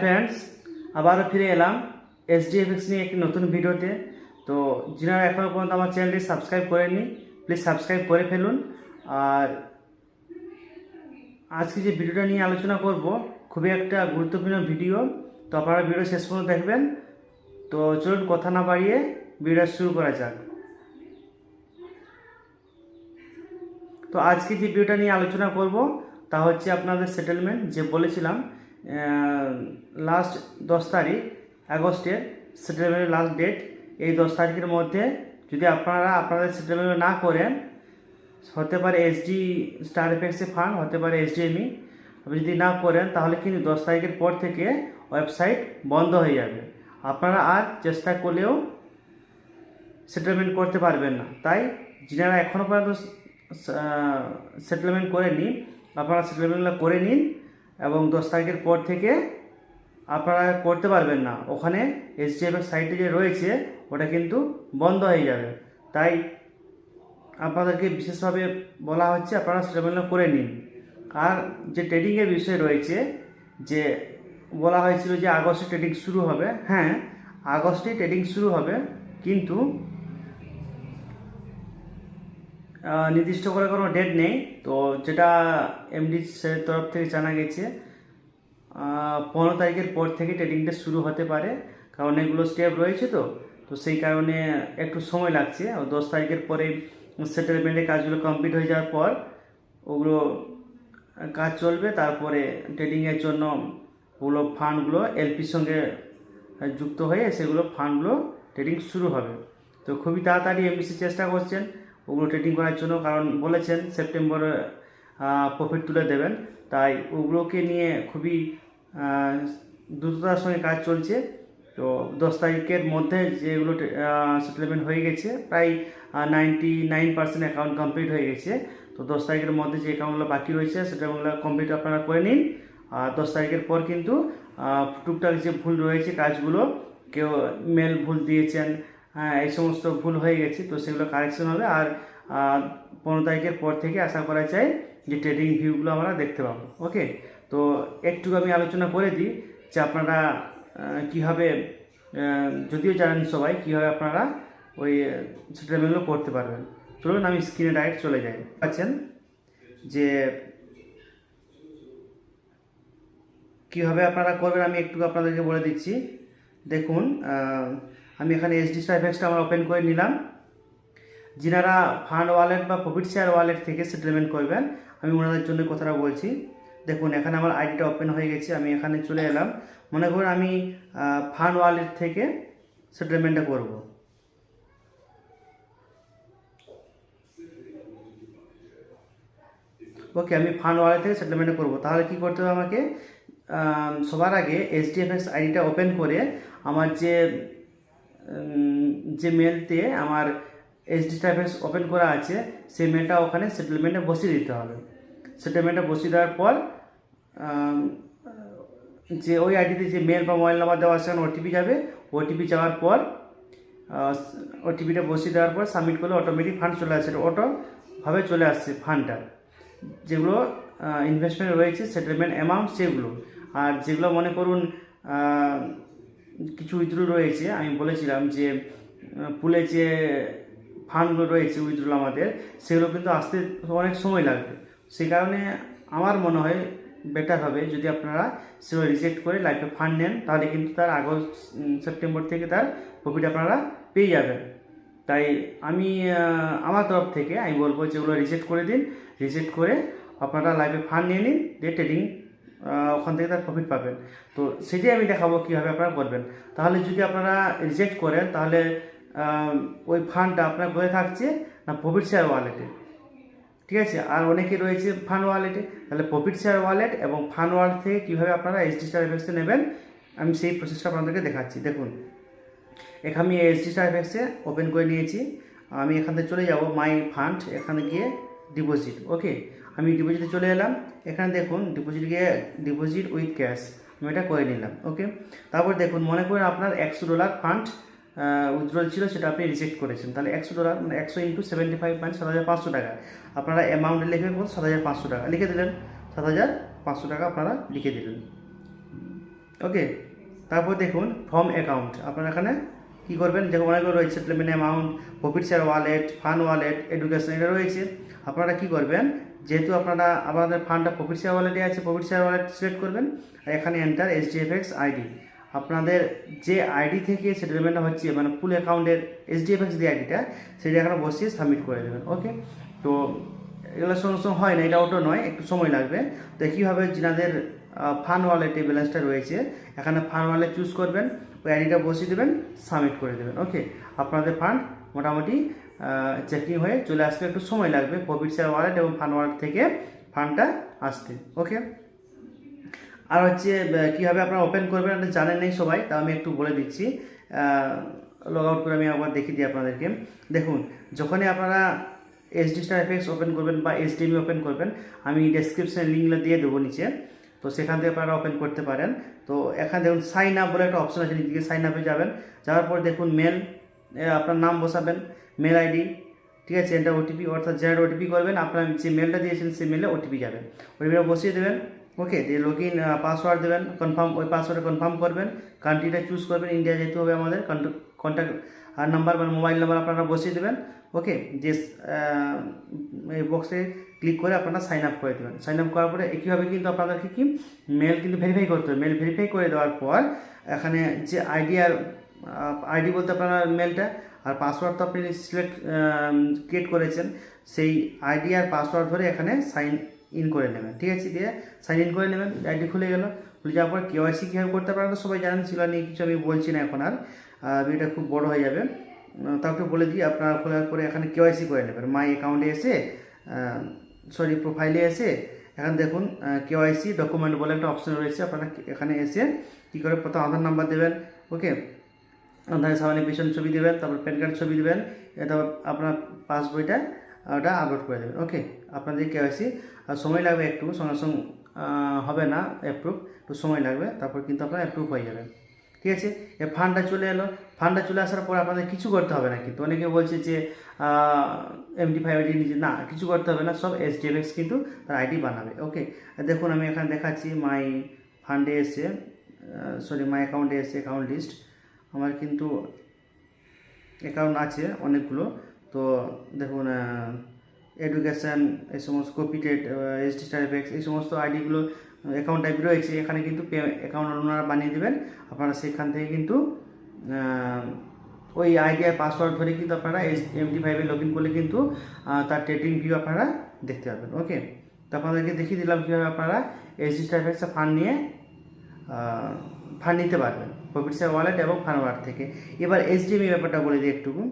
Friends আবারও ফিরে এলাম এসডিএফএক্স নিয়ে একটি নতুন ভিডিওতে। তো যিনারা এখনও পর্যন্ত আমার চ্যানেলটি সাবস্ক্রাইব করেনি প্লিজ সাবস্ক্রাইব করে ফেলুন। আর আজকে যে ভিডিওটা নিয়ে আলোচনা করব, খুবই একটা গুরুত্বপূর্ণ ভিডিও। তো আপনারা ভিডিও শেষ পর্যন্ত দেখবেন। তো চলুন কথা না বাড়িয়ে ভিডিওটা শুরু করা যাক। তো আজকে যে ভিডিওটা নিয়ে আলোচনা করব, তা হচ্ছে আপনাদের সেটেলমেন্ট যে বলেছিলাম লাস্ট দশ তারিখ আগস্টের সেটেলমেন্টের লাস্ট ডেট এই দশ তারিখের মধ্যে যদি আপনারা আপনাদের সেটেলমেন্ট না করেন, হতে পারে এসডি স্টার এফেক্সে ফান্ড হতে পারে এসডিএমই আপনি যদি না করেন, তাহলে কিন্তু দশ তারিখের পর থেকে ওয়েবসাইট বন্ধ হয়ে যাবে। আপনারা আর চেষ্টা করলেও সেটেলমেন্ট করতে পারবেন না। তাই যিনারা এখনও পর্যন্ত সেটেলমেন্ট করেনি আপনারা সেটেলমেন্টগুলো করে নিন। এবং দশ তারিখের পর থেকে আপনারা করতে পারবেন না। ওখানে এসডিএফের সাইটে যে রয়েছে, ওটা কিন্তু বন্ধ হয়ে যাবে। তাই আপনাদেরকে বিশেষভাবে বলা হচ্ছে, আপনারা সেটেলমেন্টগুলো করে নিন। আর যে ট্রেডিংয়ের বিষয় রয়েছে, যে বলা হয়েছিল যে আগস্টে ট্রেডিং শুরু হবে হ্যাঁ আগস্টে ট্রেডিং শুরু হবে, কিন্তু নির্দিষ্ট করে কোনো ডেট নেই। তো যেটা এমডি তরফ থেকে জানা গেছে পনেরো তারিখের পর থেকে ট্রেডিংটা শুরু হতে পারে। কারণ এগুলো স্টেপ রয়েছে তো তো সেই কারণে একটু সময় লাগছে। দশ তারিখের পরে সেটেলমেন্টের কাজগুলো কমপ্লিট হয়ে যাওয়ার পর ওগুলো কাজ চলবে। তারপরে ট্রেডিংয়ের জন্য ওগুলো ফান্ডগুলো এলপির সঙ্গে যুক্ত হয়ে সেগুলো ফান্ডগুলো ট্রেডিং শুরু হবে। তো খুবই তাড়াতাড়ি এমবিসি চেষ্টা করছেন। ওগুলো ট্রেডিং করার জন্য, কারণ বলেছেন সেপ্টেম্বর প্রফিট তুলে দেবেন। তাই ওগুলোকে নিয়ে খুবই দ্রুততার সঙ্গে কাজ চলছে। তো দশ তারিখের মধ্যে যেগুলো সেটেলমেন্ট হয়ে গেছে, প্রায় ninety nine percent account complete হয়ে গেছে। তো দশ তারিখের মধ্যে যে অ্যাকাউন্টগুলো বাকি রয়েছে সেটাগুলো কমপ্লিট আপনারা করে নিন। আর দশ তারিখের পর কিন্তু টুকটাক যে ভুল রয়েছে কাজগুলো, কেউ মেল ভুল দিয়েছেন হ্যাঁ এই সমস্ত ভুল হয়ে গেছে, তো সেগুলো কারেকশন হবে। আর পনেরো তারিখের পর থেকে আশা করা যায় যে ট্রেডিং ভিউগুলো আমরা দেখতে পাবো। ওকে তো একটু আমি আলোচনা করে দিই যে আপনারা কীভাবে যদিও জানেন সবাই কীভাবে আপনারা ওই সেটেলমেন্টগুলো করতে পারবেন। চলুন আমি স্ক্রিনে ডাইরেক্ট চলে যাই। আছেন যে কীভাবে আপনারা করবেন আমি একটু আপনাদেরকে বলে দিচ্ছি। দেখুন আমি এখানে এসডি সাইফেক্সটা আমার ওপেন করে নিলাম। যিনারা ফান্ড ওয়ালেট বা প্রফিট শেয়ার ওয়ালেট থেকে সেটেলমেন্ট করবেন, আমি ওনাদের জন্য কথাটা বলছি। দেখুন, এখানে আমার আইডিটা ওপেন হয়ে গেছে, আমি এখানে চলে এলাম। মনে করুন আমি ফান্ড ওয়ালেট থেকে সেটেলমেন্টটা করব। ওকে আমি ফান্ড ওয়ালেট থেকে সেটেলমেন্ট করব। তাহলে কি করতে হবে আমাকে? সবার আগে এইচডিএফএস আইডিটা ওপেন করে আমার যে যে মেলতে আমার এইচডিএফএস ওপেন করা আছে, সেই মেলটা ওখানে সেটেলমেন্টে বসিয়ে দিতে হবে। সেটেলমেন্টে বসিয়ে দেওয়ার পর যে ওই আইডিতে যে মেল বা মোবাইল নাম্বার দেওয়া সেখানে ওটিপি যাবে। ওটিপি যাওয়ার পর ওটিপিটা বসিয়ে দেওয়ার পর সাবমিট করলে অটোমেটিক ফান্ড চলে আসছে অটোভাবে চলে আসছে ফান্ডটা যেগুলো ইনভেস্টমেন্ট রয়েছে সেটেলমেন্ট অ্যামাউন্ট সেগুলো। আর যেগুলো মনে করুন কিছু উইথড্র রয়েছে, আমি বলেছিলাম যে পুলে যে ফান্ডগুলো রয়েছে উইথড্রল আমাদের, সেগুলো কিন্তু আসতে অনেক সময় লাগবে। সেই কারণে আমার মনে হয় বেটার হবে যদি আপনারা সেগুলো রিজেক্ট করে লাইফে ফান্ড নেন, তাহলে কিন্তু তার আগস্ট সেপ্টেম্বর থেকে তার প্রফিট আপনারা পেয়ে যাবেন। তাই আমি আমার তরফ থেকে আমি বলব যেগুলো রিজেক্ট করে দিন রিজেক্ট করে আপনারা লাইফে ফান্ড নিয়ে নিন, দিয়ে ট্রেডিং ওখান থেকে তার প্রফিট পাবেন। তো সেটাই আমি দেখাবো কীভাবে আপনারা করবেন। তাহলে যদি আপনারা রিজেক্ট করেন, তাহলে ওই ফান্ডটা আপনার কোথায় থাকছে না প্রফিট শেয়ার ওয়ালেটে ঠিক আছে? আর অনেকে রয়েছে ফান্ড ওয়ালেটে তাহলে প্রফিট শেয়ার ওয়ালেট এবং ফান্ড ওয়ালেট থেকে কীভাবে আপনারা এইচডি স্টার এফএক্সে নেবেন, আমি সেই প্রসেসটা আপনাদেরকে দেখাচ্ছি। দেখুন এখানে আমি এইচডি স্টার এফএক্সে ওপেন করে নিয়েছি। আমি এখান থেকে চলে যাব মাই ফান্ড এখানে গিয়ে ডিপোজিট ওকে আমি ডিপোজিটে চলে এলাম। এখানে দেখুন ডিপোজিট গিয়ে ডিপোজিট উইথ ক্যাশ আমি এটা করে নিলাম ওকে তারপর দেখুন, মনে করেন আপনার একশো ডলার ফান্ড উইথড্রল ছিল, সেটা আপনি রিজেক্ট করেছেন। তাহলে একশো ডলার মানে একশো ইন্টু সেভেন্টি ফাইভ পয়েন্ট সাত হাজার পাঁচশো টাকা। আপনারা অ্যামাউন্টে লিখে সাত হাজার পাঁচশো টাকা লিখে দিলেন। সাত হাজার পাঁচশো টাকা আপনারা লিখে দিলেন ওকে তারপর দেখুন ফর্ম অ্যাকাউন্ট আপনারা এখানে কী করবেন? যেমন অনেকগুলো রয়েছে settlement amount profit share wallet fund wallet education এটা রয়েছে। আপনারা কী করবেন? যেহেতু আপনারা আমাদের ফান্ডটা প্রফিট শেয়ার ওয়ালেটে আছে প্রফিট শেয়ার ওয়ালেট সিলেক্ট করবেন আর এখানে enter H D F X ID আপনাদের যে আইডি থেকে সেটেলমেন্টটা হচ্ছে মানে ফুল অ্যাকাউন্টের এইচ ডি এফ এক্স যে আইডিটা সেটা এখানে বসিয়ে সাবমিট করে দেবেন ওকে তো এগুলো সঙ্গে সঙ্গে হয় না, এটা অটো নয়, একটু সময় লাগবে। তো কীভাবে যিনাদের ফান ওয়ালেটে ব্যালেন্সটা রয়েছে, এখানে ফান ওয়ালেট চুজ করবেন, ওই আইডিটা বসিয়ে দেবেন সাবমিট করে দেবেন ওকে আপনাদের ফান্ড মোটামুটি চেকিং হয়ে চলে আসবে একটু সময় লাগবে প্রফিট শেয়ার ওয়ালেট এবং ফান ওয়ালেট থেকে ফান্ডটা আসতে ওকে আর হচ্ছে কীভাবে আপনারা ওপেন করবেন এটা জানেন নেই সবাই, তা আমি একটু বলে দিচ্ছি। লগ আউট করে আমি আবার দেখিয়ে দিই আপনাদেরকে। দেখুন, যখনই আপনারা এসডি স্টার এফএক্স ওপেন করবেন বা এসডিএমি ওপেন করবেন, আমি ডেসক্রিপশনে লিঙ্কটা দিয়ে দেবো নিচে। তো সেখান থেকে আপনারা ওপেন করতে পারেন। তো এখানে দেখুন সাইন আপ বলে একটা অপশন আছে নিজেকে সাইন আপে যাবেন। যাওয়ার পর দেখুন মেল আপনার নাম বসাবেন। মেল আইডি ঠিক আছে এটা ওটিপি অর্থাৎ যারা ওটিপি করবেন, আপনার যে মেলটা দিয়েছেন, সেই মেলে ওটিপি যাবে ওটিপিটা বসিয়ে দেবেন ওকে দিয়ে লগ ইন পাসওয়ার্ড দেবেন কনফার্ম ওই পাসওয়ার্ডে কনফার্ম করবেন কান্ট্রিটা চুজ করবেন ইন্ডিয়া যেতে হবে আমাদের কন্ট্যাক্ট আর নাম্বার মানে মোবাইল নাম্বার আপনারা বসিয়ে দেবেন ওকে যে এই বক্সে ক্লিক করে আপনারা সাইন আপ করে দেবেন। সাইন আপ করার পরে একইভাবে কিন্তু আপনাদেরকে কি মেল কিন্তু ভেরিফাই করতে হবে। মেল ভেরিফাই করে দেওয়ার পর, এখানে যে আইডি আর আইডি বলতে আপনার মেলটা আর পাসওয়ার্ড তো আপনি সিলেক্ট ক্রিয়েট করেছেন, সেই আইডি আর পাসওয়ার্ড ধরে এখানে সাইন ইন করে নেবেন। ঠিক আছে, দিয়ে সাইন ইন করে নেবেন আইডি খুলে গেল, খুলে যাওয়ার পর কেওয়াইসি কীভাবে করতে পারেন সবাই জানেন ছিল নিয়ে কিছু আমি বলছি না এখন আর। ভিডিওটা খুব বড় হয়ে যাবে। তাকে বলে দিই, আপনারা খোলার পরে এখানে কেওয়াইসি করে নেবেন। মাই অ্যাকাউন্টে এসে সরি প্রোফাইলে এসে, এখানে দেখুন কেওয়াইসি ডকুমেন্ট বলে একটা অপশন রয়েছে। আপনারা এখানে এসে কী করে প্রথম আধার নাম্বার দেবেন ওকে আধারের সামনে পিছন ছবি দেবেন, তারপর প্যান কার্ড ছবি দেবেন তারপর আপনার পাসবইটা, ওটা আপলোড করে দেবেন ওকে আপনাদের কেওয়াইসি আর সময় লাগবে একটু, সঙ্গে সঙ্গে হবে না অ্যাপ্রুভ একটু সময় লাগবে, তারপর কিন্তু আপনার অ্যাপ্রুভ হয়ে যাবে, ঠিক আছে? এ ফান্ডটা চলে এলো ফান্ডটা চলে আসার পর আপনাদের কিছু করতে হবে না কিন্তু, অনেকে বলছে যে এমডি ফাইভ আইডি নিজে, না, কিছু করতে হবে না, সব এস ডিএফএক্স কিন্তু তার আইডি বানাবে ওকে দেখুন আমি এখানে দেখাচ্ছি মাই ফান্ডে এসে সরি মাই অ্যাকাউন্টে এসে অ্যাকাউন্ট লিস্ট আমার কিন্তু অ্যাকাউন্ট আছে অনেকগুলো। তো দেখুন এডুকেশান এই সমস্ত কপিটেড এস ডি এফেক্স এই সমস্ত আইডিগুলো অ্যাকাউন্ট টাইপ রয়েছে। এখানে কিন্তু পে অ্যাকাউন্ট ওনারা বানিয়ে দেবেন। আপনারা সেখান থেকে কিন্তু ওই আইডি আর পাসওয়ার্ড ধরে কিন্তু আপনারা এস এমটি ফাইভে লগ ইন করলে কিন্তু তার ট্রেডিং ভিউ আপনারা দেখতে পাবেন ওকে তো আপনাদেরকে দেখিয়ে দিলাম কীভাবে আপনারা এস ডি ফান্ড নিয়ে ফান্ড নিতে পারবেন, প্রফিট শেয়ার ওয়ালেট এবং ফান্ড ওয়ালেট থেকে। এবার এসডিএমি ব্যাপারটা বলে দিই একটুকু।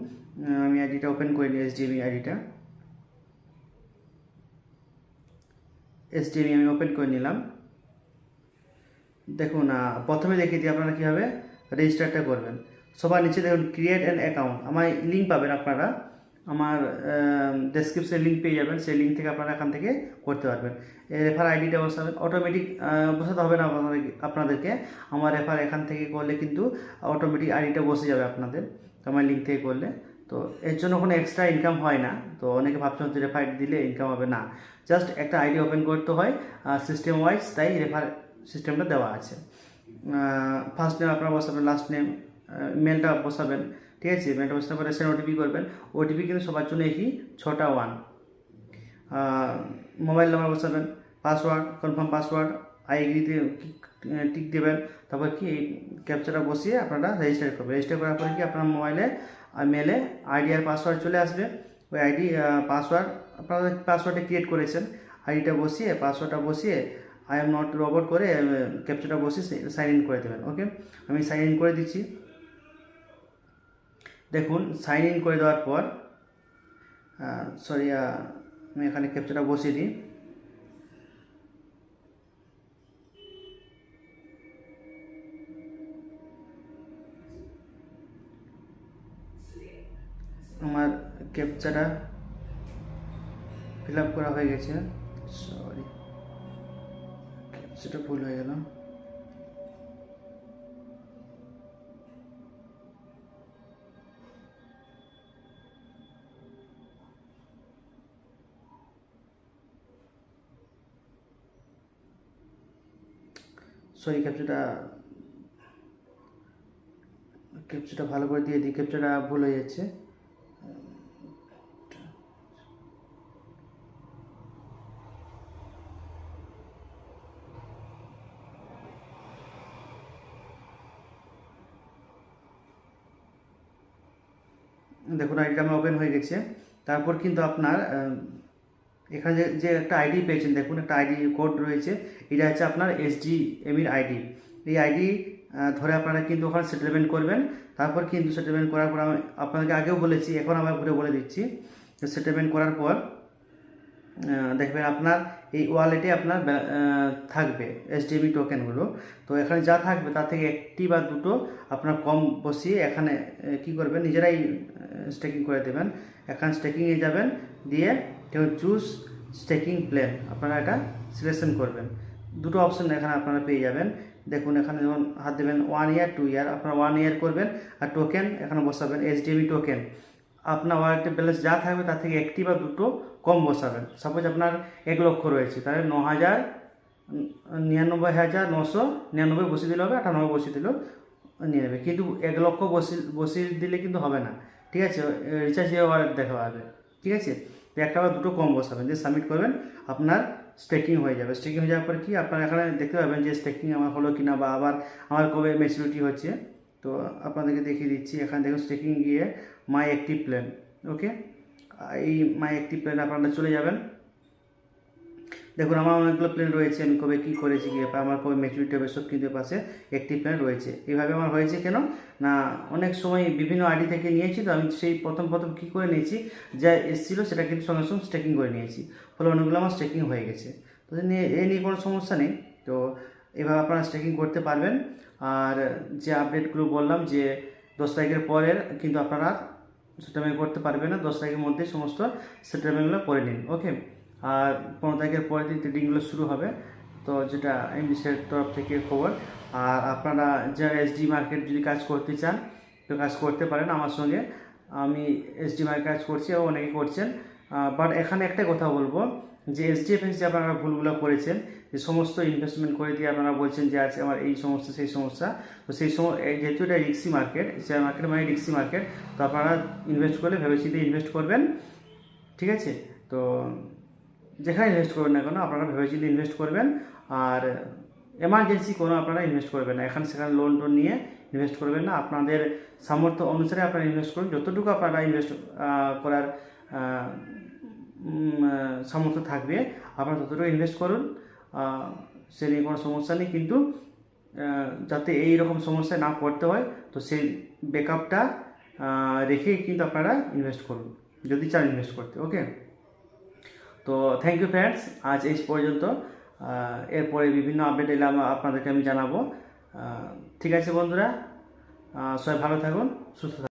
আমি আইডিটা ওপেন করে নিই এসডিএমি আইডিটা এসডিএমি আমি ওপেন করে নিলাম। দেখুন প্রথমে দেখিয়ে দিই আপনারা কীভাবে রেজিস্টারটা করবেন। সবার নিচে দেখুন ক্রিয়েট অ্যান অ্যাকাউন্ট আমার লিঙ্ক পাবেন আপনারা। আমার ডেসক্রিপশনে লিঙ্ক পেয়ে যাবেন। সেই লিঙ্ক থেকে আপনারা এখান থেকে করতে পারবেন। রেফার আইডিটা বসাবেন অটোমেটিক বসাতে হবে না আপনাদের- আপনাদেরকে। আমার রেফার এখান থেকে করলে কিন্তু অটোমেটিক আইডিটা বসে যাবে আপনাদের, তো আমার লিঙ্ক থেকে করলে। তো এর জন্য কোনো এক্সট্রা ইনকাম হয় না। তো অনেকে ভাবছেন যে রেফার দিলে ইনকাম হবে না। জাস্ট একটা আইডি ওপেন করতে হয় সিস্টেম ওয়াইজ তাই রেফার সিস্টেমটা দেওয়া আছে। ফার্স্ট নেম আপনারা বসাবেন লাস্ট নেম মেলটা বসাবেন। ঠিক আছে? বসানোর পরে সেন ওটিপি করবেন। ওটিপি কিন্তু সবার জন্য একই ছটা ওয়ান মোবাইল নাম্বার বসাবেন পাসওয়ার্ড কনফার্ম পাসওয়ার্ড আই এগ্রিতে টিক দেবেন। তারপর কি ক্যাপচারটা বসিয়ে আপনারা রেজিস্টার করবেন। রেজিস্টার করার পরে কি, আপনার মোবাইলে মেলে আইডি আর পাসওয়ার্ড চলে আসবে। ওই আইডি পাসওয়ার্ড আপনারা পাসওয়ার্ডটা ক্রিয়েট করেছেন। আইডিটা বসিয়ে পাসওয়ার্ডটা বসিয়ে আই এম নট রবট করে ক্যাপচারটা বসিয়ে সাইন ইন করে দেবেন ওকে আমি সাইন ইন করে দিচ্ছি। দেখুন সাইন ইন করে দেওয়ার পর সরি আমি এখানে ক্যাপচারটা বসিয়ে দিই। আমার ক্যাপচারটা ফিল আপ করা হয়ে গেছে। সরি ক্যাপচারটা ভুল হয়ে গেল। সরি ক্যাপচারটা ক্যাপচাটা ভালো করে দিয়ে দিই। ক্যাপচাটা ভুল হয়ে যাচ্ছে। দেখুন, আইডিটা আমার ওপেন হয়ে গেছে। তারপর কিন্তু আপনার এখানে যে- একটা আইডি পেয়েছেন, দেখুন, একটা আইডি কোড রয়েছে। এটা হচ্ছে আপনার এসডি এমির আইডি এই আইডি ধরে আপনারা কিন্তু ওখানে সেটেলমেন্ট করবেন। তারপর কিন্তু সেটেলমেন্ট করার পর আমি আপনাদেরকে আগেও বলেছি, এখন আবার ঘুরে বলে দিচ্ছি। সেটেলমেন্ট করার পর দেখবেন আপনার এই ওয়ালেটে আপনার থাকবে এসডিএমই টোকেনগুলো তো এখানে যা থাকবে, তার থেকে একটি বা দুটো আপনার কম বসিয়ে এখানে কি করবেন, নিজেরাই স্টেকিং করে দেবেন। এখানে স্টেকিংয়ে যাবেন, দিয়ে চুজ স্টেকিং প্ল্যান আপনারা এটা সিলেকশন করবেন। দুটো অপশন এখানে আপনারা পেয়ে যাবেন। দেখুন, এখানে যেমন হাত দেবেন ওয়ান ইয়ার টু ইয়ার আপনারা ওয়ান ইয়ার করবেন আর টোকেন এখানে বসাবেন এইচডিএমই টোকেন আপনার ওয়ালেটের ব্যালেন্স যা থাকবে তার থেকে একটি বা দুটো কম বসাবেন। সাপোজ আপনার এক লক্ষ রয়েছে, তাহলে ন হাজার, নিরানব্বই হাজার নশো নিরানব্বই বসিয়ে দিলে হবে, আটানব্বই বসিয়ে দিলেও নিয়ে নেবে। কিন্তু এক লক্ষ বসিয়ে বসিয়ে দিলে কিন্তু হবে না। ঠিক আছে? রিচার্জ ওয়ালেট দেখা হবে ঠিক আছে? একটা বা দুটো কম বসাবেন যে সাবমিট করবেন, আপনার স্টেকিং হয়ে যাবে। স্টেকিং হয়ে যাওয়ার পর কি? আপনার এখানে দেখতে পাবেন যে স্টেকিং আমার হলো কিনা বা আবার আমার কবে ম্যাচুরিটি হচ্ছে। তো আপনাদেরকে দেখিয়ে দিচ্ছি। এখানে দেখুন স্টেকিং গিয়ে মাই অ্যাক্টিভ প্ল্যান ওকে এই মাই অ্যাক্টিভ প্ল্যান আপনারা চলে যাবেন। দেখুন আমার অনেকগুলো প্ল্যান রয়েছে আমি কবে কী করেছি কি ব্যাপার, আমার কবে ম্যাচুরিটি হবে সব কিন্তু পাশে একটি প্ল্যান রয়েছে। এইভাবে আমার হয়েছে কেন? না অনেক সময় বিভিন্ন আইডি থেকে নিয়েছি তো আমি সেই প্রথম প্রথম কী করে নিয়েছি যা এসেছিল সেটা কিন্তু সঙ্গে সঙ্গে স্টেকিং করে নিয়েছি। ফলে অনেকগুলো আমার স্টেকিং হয়ে গেছে। তো নিয়ে এ নিয়ে কোনো সমস্যা নেই। তো এভাবে আপনারা স্টেকিং করতে পারবেন। আর যে আপডেটগুলো বললাম যে দশ তারিখের পরের কিন্তু আপনারা সেটেলমেন্ট করতে পারবেন না দশ তারিখের মধ্যে সমস্ত সেটেলমেন্টগুলো করে নিন ওকে আর পনেরো তারিখের পরের দিন ট্রেডিংগুলো শুরু হবে। তো যেটা এমডিসের তরফ থেকে খবর। আর আপনারা যারা এসডি মার্কেট যদি কাজ করতে চান, তো কাজ করতে পারেন আমার সঙ্গে। আমি এসডি মার্কেট কাজ করছি এবং অনেকে করছেন। বাট এখানে একটা কথা বলব, যে এসডিএফএস যে আপনারা ভুলগুলো করেছেন, যে সমস্ত ইনভেস্টমেন্ট করে দিয়ে আপনারা বলছেন যে আছে আমার এই সমস্যা, সেই সমস্যা, তো সেই সময় যেহেতু এটা রিক্সি মার্কেট শেয়ার মার্কেট মানে রিক্সি মার্কেট তো আপনারা ইনভেস্ট করলে ভেবেচিন্তে ইনভেস্ট করবেন। ঠিক আছে? তো যেখানে ইনভেস্ট করবেন না কেন, আপনারা ভেবেচিন্তে ইনভেস্ট করবেন। আর এমার্জেন্সি কোনো আপনারা ইনভেস্ট করবেন না। এখানে সেখানে লোন টোন নিয়ে ইনভেস্ট করবেন না। আপনাদের সামর্থ্য অনুসারে আপনারা ইনভেস্ট করুন। যতটুকু আপনারা ইনভেস্ট করার সামর্থ্য থাকবে, আপনারা ততটুকু ইনভেস্ট করুন। সে নিয়ে কোনো সমস্যা নেই। কিন্তু যাতে এই রকম সমস্যায় না পড়তে হয়, তো সেই ব্যাকআপটা রেখেই কিন্তু আপনারা ইনভেস্ট করুন। যদি চান ইনভেস্ট করতে ওকে তো থ্যাংক ইউ ফ্রেন্ডস আজ এই পর্যন্ত। এরপরে বিভিন্ন আপডেট এলে আপনাদেরকে আমি জানাব। ঠিক আছে বন্ধুরা? সবাই ভালো থাকুন, সুস্থ থাকুন।